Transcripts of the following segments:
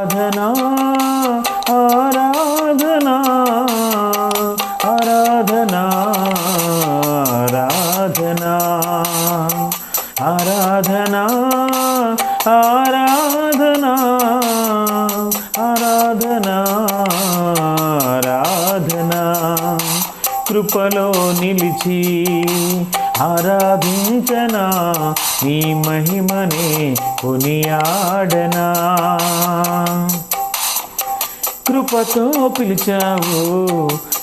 ఆరాధనా ఆరాధనా ఆరాధనా ఆరాధనా ఆరాధనా ఆరాధనా ఆరాధనా ఆరాధనా. కృపలో నిలిచి ఆరాధించనా నీ మహిమనే కొనియాడనా. కృపతో పిలిచావు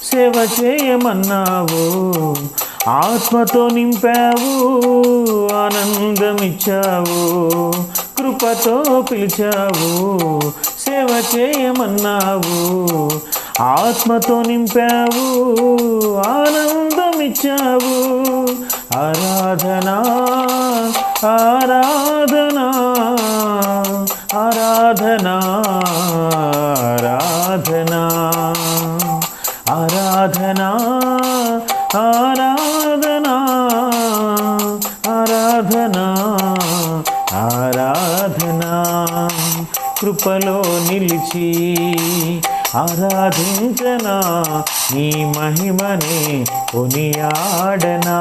సేవ చేయమన్నావు ఆత్మతో నింపావు ఆనందమిచ్చావు కృపతో పిలిచావు సేవ చేయమన్నావు ఆత్మతో నింపావు ఆనందమిచ్చావు ఆరాధనా ఆరాధనా ఆరాధనా ఆరాధనా. ఆరాధనా ఆరాధనా ఆరాధనా ఆరాధనా. కృపలో నిలిచి ఆరాధించనా నీ మహిమనే కొనియాడనా.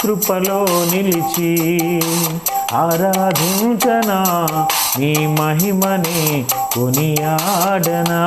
కృపలో నిలిచి ఆరాధించనా నీ మహిమనే కొనియాడనా.